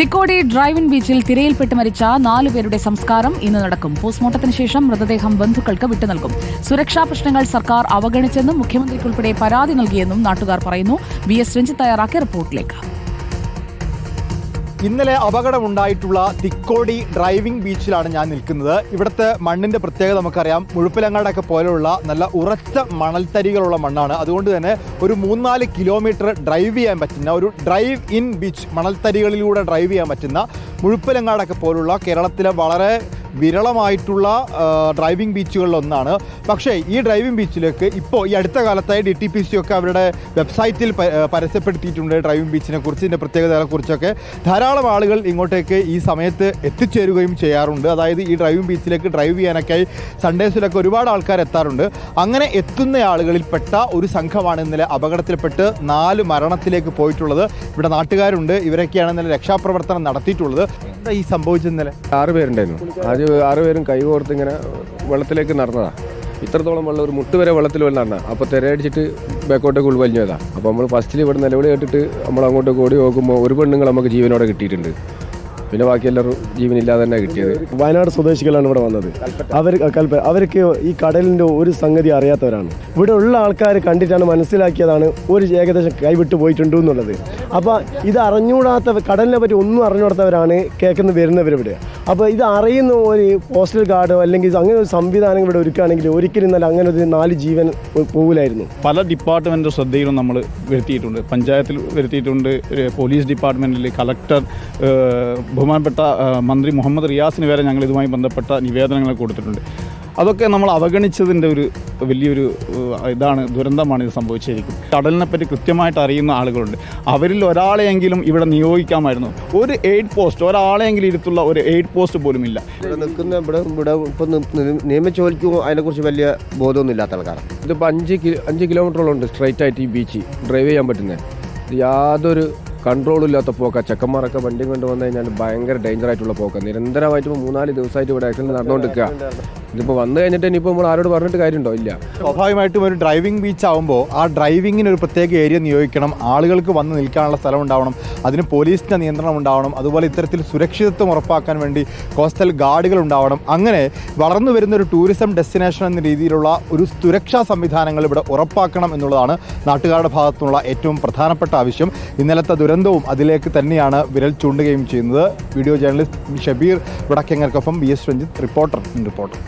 Thikkodi drive-in ബീച്ചിൽ തിരയിൽപ്പെട്ട് മരിച്ച നാലുപേരുടെ സംസ്കാരം ഇന്ന് നടക്കും. പോസ്റ്റ്മോർട്ടത്തിന് ശേഷം മൃതദേഹം ബന്ധുക്കൾക്ക് വിട്ടുനൽകും സുരക്ഷാ പ്രശ്നങ്ങൾ സർക്കാർ അവഗണിച്ചെന്നും മുഖ്യമന്ത്രിക്കുൾപ്പെടെ പരാതി നൽകിയെന്നും നാട്ടുകാർ പറയുന്നു. വി എസ് രഞ്ജിത്ത് തയ്യാറാക്കിയ റിപ്പോർട്ടിലേക്ക്. ഇന്നലെ അപകടമുണ്ടായിട്ടുള്ള തിക്കോടി ഡ്രൈവിംഗ് ബീച്ചിലാണ് ഞാൻ നിൽക്കുന്നത്. ഇവിടുത്തെ മണ്ണിന്റെ പ്രത്യേകത നമുക്കറിയാം. മുഴുപ്പിലങ്ങാടൊക്കെ പോലെയുള്ള നല്ല ഉറച്ച മണൽത്തരികളുള്ള മണ്ണാണ്. അതുകൊണ്ട് തന്നെ ഒരു മൂന്നാൽ കിലോമീറ്റർ ഡ്രൈവ് ചെയ്യാൻ പറ്റുന്ന ഒരു ഡ്രൈവ് ഇൻ ബീച്ച് മണൽത്തരികളിലൂടെ ഡ്രൈവ് ചെയ്യാൻ പറ്റുന്ന മുഴുപ്പിലങ്ങാടൊക്കെ പോലുള്ള കേരളത്തിലെ വളരെ വിരളമായിട്ടുള്ള ആ, ഡ്രൈവിംഗ് ബീച്ചുകളിലൊന്നാണ് പക്ഷേ ഈ ഡ്രൈവിംഗ് ബീച്ചിലേക്ക് ഇപ്പോൾ ഈ അടുത്ത കാലത്തായി ഡി ടി പി സി ഒക്കെ അവരുടെ വെബ്സൈറ്റിൽ പരസ്യപ്പെടുത്തിയിട്ടുണ്ട് ഡ്രൈവിംഗ് ബീച്ചിനെ കുറിച്ച് ഇതിന്റെ പ്രത്യേകതകളെക്കുറിച്ചൊക്കെ ധാരാളം ആളുകൾ ഇങ്ങോട്ടേക്ക് ഈ സമയത്ത് എത്തിച്ചേരുകയും ചെയ്യാറുണ്ട്. അതായത് ഈ ഡ്രൈവിംഗ് ബീച്ചിലേക്ക് ഡ്രൈവ് ചെയ്യാനൊക്കെയായി സൺഡേസിലൊക്കെ ഒരുപാട് ആൾക്കാർ എത്താറുണ്ട്. അങ്ങനെ എത്തുന്ന ആളുകളിൽപ്പെട്ട ഒരു സംഘമാണ് ഇന്നലെ അപകടത്തിൽപ്പെട്ട് നാല് മരണത്തിലേക്ക് പോയിട്ടുള്ളത്. ഇവിടെ നാട്ടുകാരുണ്ട്. ഇവരൊക്കെയാണ് ഇന്നലെ രക്ഷാപ്രവർത്തനം നടത്തിയിട്ടുള്ളത്. എന്താ ഈ സംഭവിച്ചത് ഇന്നലെ? ആറ് പേരുണ്ടായിരുന്നു. ആദ്യം ആറ് പേരും കൈ കോർത്ത് ഇങ്ങനെ വെള്ളത്തിലേക്ക് നടന്നതാണ് ഇത്രത്തോളം വെള്ളം ഒരു മുട്ട് വരെ വെള്ളത്തിൽ വെള്ളം നടന്ന അപ്പോൾ തിരയടിച്ചിട്ട് ബാക്കോട്ടേക്ക് ഉൾവലിഞ്ഞതാണ് അപ്പോൾ നമ്മൾ ഫസ്റ്റിൽ ഇവിടെ നിലവിളി കേട്ടിട്ട് നമ്മൾ അങ്ങോട്ട് കൂടി നോക്കുമ്പോൾ ഒരു പെണ്ണുങ്ങൾ നമുക്ക് ജീവനോടെ കിട്ടിയിട്ടുണ്ട്. പിന്നെ ബാക്കി എല്ലാവരും ജീവനില്ലാതെ തന്നെ കിട്ടിയത്. വയനാട് സ്വദേശികളാണ് ഇവിടെ വന്നത്. അവർ കൽപ്പ അവർക്ക് ഈ കടലിന്റെ ഒരു സംഗതി അറിയാത്തവരാണ്. ഇവിടെ ഉള്ള ആൾക്കാർ കണ്ടിട്ടാണ് മനസ്സിലാക്കിയതാണ് ഒരു ഏകദേശം കൈവിട്ട് പോയിട്ടുണ്ട് എന്നുള്ളത്. അപ്പോൾ ഇത് അറിഞ്ഞുകൂടാത്ത കടലിനെ പറ്റി ഒന്നും അറിഞ്ഞുകൂടാത്തവരാണ് കേൾക്കുന്ന വരുന്നവരിവിടെ. അപ്പോൾ ഇത് അറിയുന്ന ഒരു പോസ്റ്റൽ കാർഡോ അല്ലെങ്കിൽ അങ്ങനെ ഒരു സംവിധാനം ഇവിടെ ഒരുക്കുകയാണെങ്കിൽ ഒരിക്കലും നല്ല അങ്ങനെ ഒരു നാല് ജീവൻ പോകില്ലായിരുന്നു. പല ഡിപ്പാർട്ട്മെന്റ് ശ്രദ്ധയിലും നമ്മൾ വരുത്തിയിട്ടുണ്ട്. പഞ്ചായത്തിൽ വരുത്തിയിട്ടുണ്ട്. പോലീസ് ഡിപ്പാർട്ട്മെന്റിൽ കളക്ടർ ബഹുമാനപ്പെട്ട മന്ത്രി മുഹമ്മദ് റിയാസിന് വരെ ഞങ്ങൾ ഇതുമായി ബന്ധപ്പെട്ട നിവേദനങ്ങൾ കൊടുത്തിട്ടുണ്ട്. അതൊക്കെ നമ്മൾ അവഗണിച്ചതിന്റെ ഒരു വലിയൊരു ഇതാണ് ദുരന്തമാണ് ഇത് സംഭവിച്ചിരിക്കുന്നത് കടലിനെപ്പറ്റി കൃത്യമായിട്ട് അറിയുന്ന ആളുകളുണ്ട്. അവരിൽ ഒരാളെയെങ്കിലും ഇവിടെ നിയോഗിക്കാമായിരുന്നു. ഒരു എയ്ഡ് പോസ്റ്റ് ഒരാളെയെങ്കിലും ഇരുത്തുള്ള ഒരു എയ്ഡ് പോസ്റ്റ് പോലും ഇല്ല. ഇവിടെ നിൽക്കുന്ന ഇവിടെ ഇവിടെ ഇപ്പം നിയമിച്ച് അതിനെക്കുറിച്ച് വലിയ ബോധമൊന്നും ഇല്ലാത്ത ആൾക്കാരാണ്. ഇതിപ്പോൾ അഞ്ച് കിലോ അഞ്ച് കിലോമീറ്ററോളം ഉണ്ട് സ്ട്രൈറ്റ് ആയിട്ട് ഈ ബീച്ച് ഡ്രൈവ് ചെയ്യാൻ പറ്റുന്നത് യാതൊരു കൺട്രോളും ഇല്ലാത്ത പോക്ക. ചെക്കന്മാരൊക്കെ വണ്ടി കൊണ്ട് വന്നു കഴിഞ്ഞാൽ ഭയങ്കര ഡേഞ്ചർ ആയിട്ടുള്ള പോക്ക. നിരന്തരമായിട്ട് മൂന്നാൽ ദിവസമായിട്ട് ഇവിടെ ആക്സിഡന്റ് നടന്നുകൊണ്ടിരിക്കുക ഇതിപ്പോൾ വന്നു കഴിഞ്ഞിട്ട് ഇനിയിപ്പോൾ നമ്മൾ ആരോട് പറഞ്ഞിട്ട് കാര്യമുണ്ടോ? ഇല്ല. സ്വാഭാവികമായിട്ടും ഒരു ഡ്രൈവിംഗ് ബീച്ച് ആകുമ്പോൾ ആ ഡ്രൈവിങ്ങിന് ഒരു പ്രത്യേക ഏരിയ നിയോഗിക്കണം. ആളുകൾക്ക് വന്ന് നിൽക്കാനുള്ള സ്ഥലം ഉണ്ടാവണം. അതിന് പോലീസിന്റെ നിയന്ത്രണം ഉണ്ടാവണം. അതുപോലെ ഇത്തരത്തിൽ സുരക്ഷിതത്വം ഉറപ്പാക്കാൻ വേണ്ടി കോസ്റ്റൽ ഗാർഡുകൾ ഉണ്ടാവണം. അങ്ങനെ വളർന്നു വരുന്ന ഒരു ടൂറിസം ഡെസ്റ്റിനേഷൻ എന്ന രീതിയിലുള്ള ഒരു സുരക്ഷാ സംവിധാനങ്ങൾ ഇവിടെ ഉറപ്പാക്കണം എന്നുള്ളതാണ് നാട്ടുകാരുടെ ഭാഗത്തുനിന്നുള്ള ഏറ്റവും പ്രധാനപ്പെട്ട ആവശ്യം. ഇന്നലത്തെ ദുരന്തവും അതിലേക്ക് തന്നെയാണ് വിരൽ ചൂണ്ടുകയും ചെയ്യുന്നത്. Video journalist Shabeer വടക്കെങ്ങർക്കൊപ്പം B S Ranjith reporter reporter.